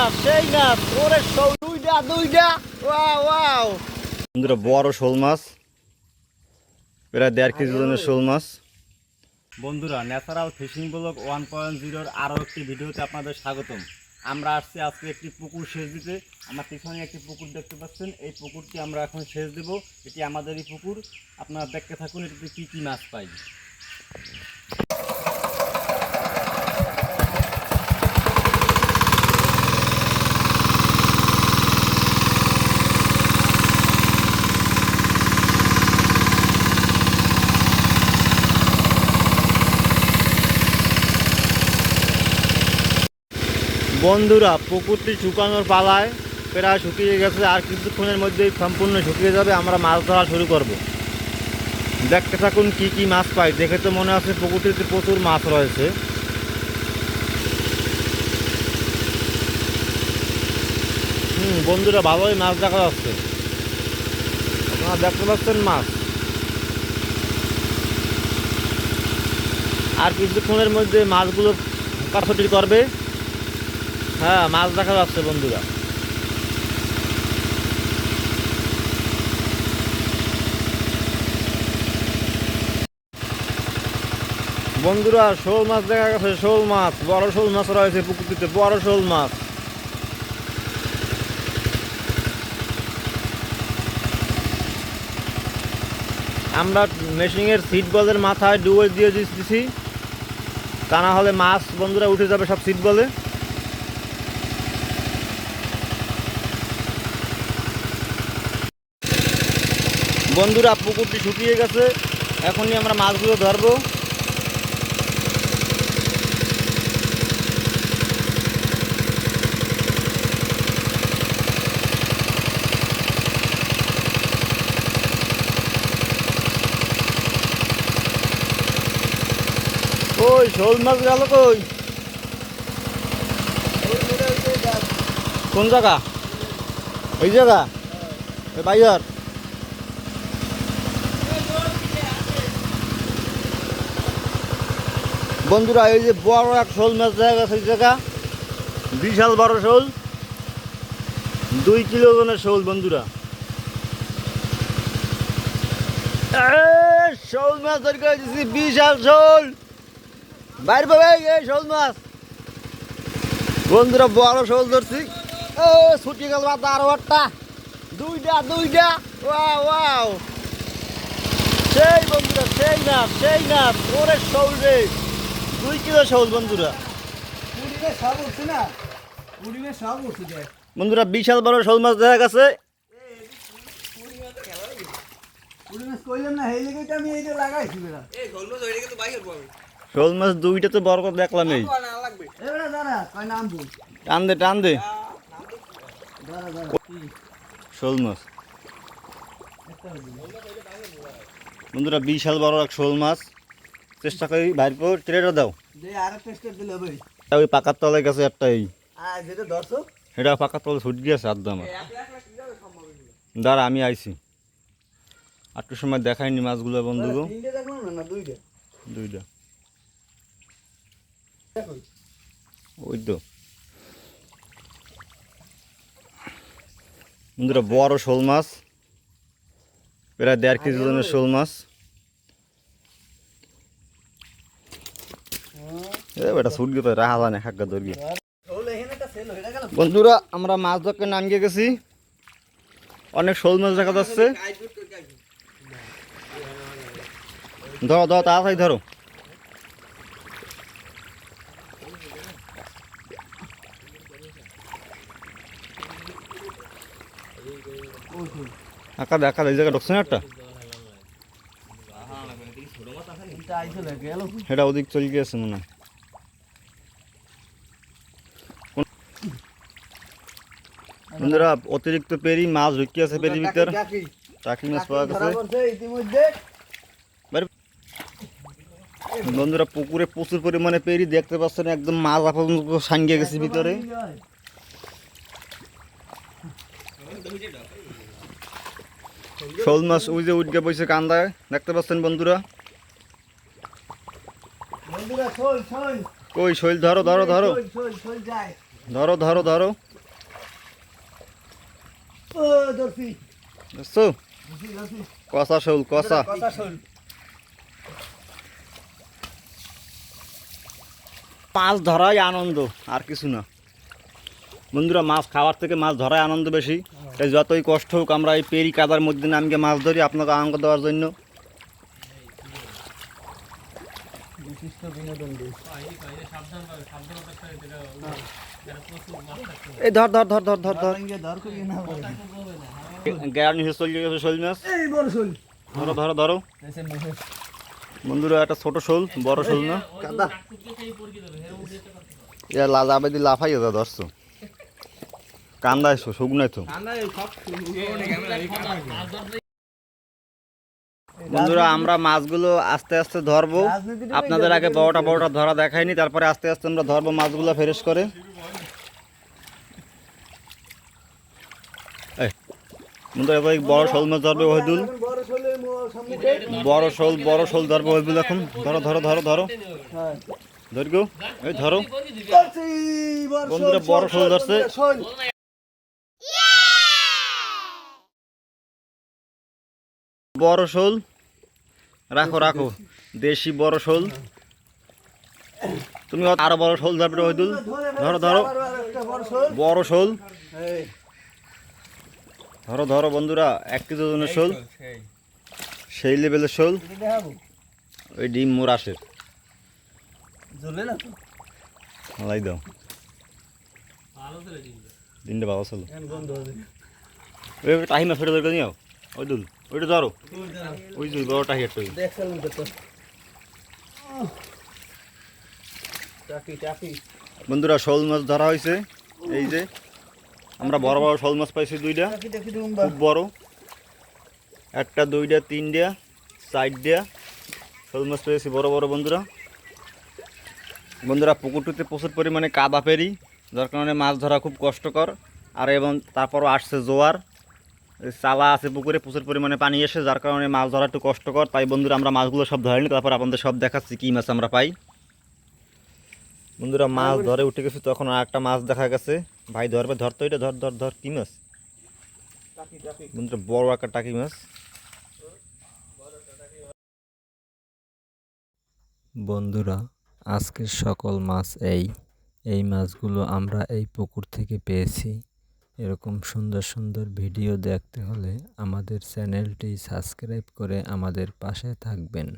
না সেই না ওরে শোল দুইটা দুইটা ওয়াও ওয়াও। বন্ধুরা বড় শোল মাছ। প্রায় দেড় কেজি ওজনের শোল মাছ। বন্ধুরা natural fishing blog one point জিরোর আরও একটি ভিডিওতে আপনাদের স্বাগতম। আমরা আসছি আজকে একটি পুকুর সেচ দিতে। আমার পিছনে একটি পুকুর দেখতে পাচ্ছেন। এই পুকুরটি আমরা এখন সেচ দেব। এটি আমাদেরই পুকুর। আপনারা দেখতে থাকুন এটিতে কী কী মাছ পাই। বন্ধুরা, পুকুরটি শুকানোর পালায় প্রায় শুকিয়ে গেছে আর কিছুক্ষণের মধ্যেই সম্পূর্ণ শুকিয়ে যাবে। আমরা মাছ ধরা শুরু করব। দেখতে থাকুন কি কি মাছ পাই। দেখে তো মনে হচ্ছে পুকুরটিতে প্রচুর মাছ রয়েছে। হুম, বন্ধুরা, ভালোই মাছ দেখা যাচ্ছে। আপনারা দেখতে পাচ্ছেন মাছ। আর কিছুক্ষণের মধ্যে মাছগুলো কাছটি করবে। হ্যাঁ মাছ দেখা যাচ্ছে বন্ধুরা। বন্ধুরা, শোল মাছ দেখা গেছে, শোল মাছ। বড় শোল মাছ রয়েছে পুকুরটিতে, বড় শোল মাছ। আমরা মেশিনের সিট বলের মাথায় ডুবে দিয়ে দিচ্ছি। তা না হলে মাছ বন্ধুরা উঠে যাবে সব সিট বলে বন্ধুরা, পুকুরটি শুকিয়ে গেছে। এখনই আমরা মাছগুলো ধরবো। ওই, শোল মাছ গেল কই? কোন জায়গা? ওই জায়গা? ওই বন্ধুরা, এই যে বড় এক শোল মাছ জায়গা সেই জায়গা। বিশাল বড় শোল। দুই কিলো ওজনের শোল বন্ধুরা। শোল মাছ ধরে দিছি, বিশাল শোল। বাইর পাবে এই শোল মাছ। বন্ধুরা, বড় শোল ধরছি। ও ছুটি গেল আরও একটা। দুইটা দুইটা। ওয়াও সেই বন্ধুরা, সেই না সেই না ওরে শোল রে। দুই কিলো শোল বন্ধুরা। পুরিমে সব উঠছে না? পুরিমে সব উঠছে বন্ধুরা বিশাল বড় শোল মাছ দেখা গেছে। শোল মাছ দুইটা তো বড় করে দেখলাম এই। টান দে টান দে। শোল মাছ। বন্ধুরা বিশাল বড় এক শোল মাছ। চেষ্টা করি বাইর করে ট্রেটা দাও। দে আরে টেস্ট দিলে ভাই ওই পাকার তলায় গেছে একটা এই। এটা পাকার তলে ছুট গিয়েছে আদ্য আমার। দাঁড়া আমি আইছি। একটু সময় দেখাইনি মাছগুলো বন্ধুগো। দুইটা? ওই তো। বন্ধুরা বড় শোল মাছ। প্রায় দেড় কেজি ওজনের শোল মাছ। এ বেটা ছুট রাহা জানে হাক্কা দর্গি শোল এখানে একটা সেল হয়ে গেল। বন্ধুরা আমরা মাছ ধরতে নামিয়ে গেছি। অনেক শোল মাছ দেখা যাচ্ছে। ধরো ধরো তাড়াতাড়ি ধরো। আঁকা দে আঁকা দে, এই জায়গায় ঢুকছে না একটা? এটা ওদিক চলে মনে হয়। বন্ধুরা, অতিরিক্ত পেরি, মাছ ঢুকিয়ে আছে পেরির ভিতরে। টাকি মাছ পাওয়া গেছে। বন্ধুরা, পুকুরে প্রচুর পরিমাণে পেরি, দেখতে পাচ্ছেন একদম মাছ আপাতত সাঙ্গে গেছে ভিতরে। শোল মাছ ওই যে উঠকে বসে কান্দায়। দেখতে পাচ্ছেন বন্ধুরা। কই শৈল ধরো ধরো ধরো। ধরো ধরো ধরো। কষা শোল কষা। মাছ ধরাই আনন্দ আর কিছু না। বন্ধুরা মাছ খাওয়ার থেকে মাছ ধরাই আনন্দ বেশি। তাই যতই কষ্ট হোক আমরা এই পেরি কাদার মধ্যে নামকে মাছ ধরি আপনাকে আনন্দ দেওয়ার জন্য। বিশিষ্ট বিনোদন দিই এই ধর ধর ধর ধর ধর ধর। ধর বন্ধুরা একটা ছোট শোল বড় শোল না? কাদা। ইয়া লাজাবে দি লাফাই যা ধরছো। কান্দায় শুকনাই তো। বন্ধুরা আমরা মাছগুলো আস্তে আস্তে ধরবো। আপনাদের আগে বড়টা বড়টা ধরা দেখায়নি তারপরে আস্তে আস্তে আমরা ধরবো মাছগুলো ফ্রেশ করে। বন্ধুরা এবার বড় শোল মাছ ধরবে ওহিদুল। বড় শোল বড় শোল ধরবে ওহিদুল এখন। ধরো ধরো ধরো ধরো। ধরগো এই ধরো। বন্ধুরা বড় শোল ধরছে। বড় শোল। রাখো রাখো। দেশি বড় শোল। তুমি আরও বড় শোল ধরবে ওহিদুল ধরো ধরো। বড় শোল। ধরো ধরো বন্ধুরা এক কেজি ওজনের শোল। সেই লেভেলের শোল। ওই ডিম মোর আসে লাই দাও দিনটা ভালো টাহি মাছ ফেটে ধরে নিও ওই দুল, ওইটা ধরো। ওই দুল বড় টাহি একটা দেখছিলাম তো তো টাকি টাকি বন্ধুরা, শোল মাছ ধরা হয়েছে। এই যে, আমরা বড় বড় শোল মাছ পাইছি দুইটা। খুব বড়। একটা, দুইটা, তিনটা, চারটা শোল মাছ পেয়েছি বড় বড় বন্ধুরা। বন্ধুরা, পুকুরটিতে প্রচুর পরিমাণে কাদা পেরি, যার কারণে মাছ ধরা খুব কষ্টকর। আর এবং তারপরও আসছে জোয়ার। চালা আছে পুকুরে প্রচুর পরিমাণে পানি এসে যার কারণে মাছ ধরা একটু কষ্টকর। তাই বন্ধুরা আমরা মাছগুলো সব ধরিনি তারপর আপনাদের সব দেখাচ্ছি কী মাছ আমরা পাই। বন্ধুরা মাছ ধরে উঠে গেছে তখন আর একটা মাছ দেখা গেছে। ভাই ধরবে ধর তো এটা? ধর ধর ধর কী মাছ? বন্ধুরা বড় একটা টাকি মাছ। বন্ধুরা আজকের সকল মাছ এই। এই মাছগুলো আমরা এই পুকুর থেকে পেয়েছি। এরকম সুন্দর সুন্দর ভিডিও দেখতে হলে আমাদের চ্যানেলটি সাবস্ক্রাইব করে আমাদের পাশে থাকবেন।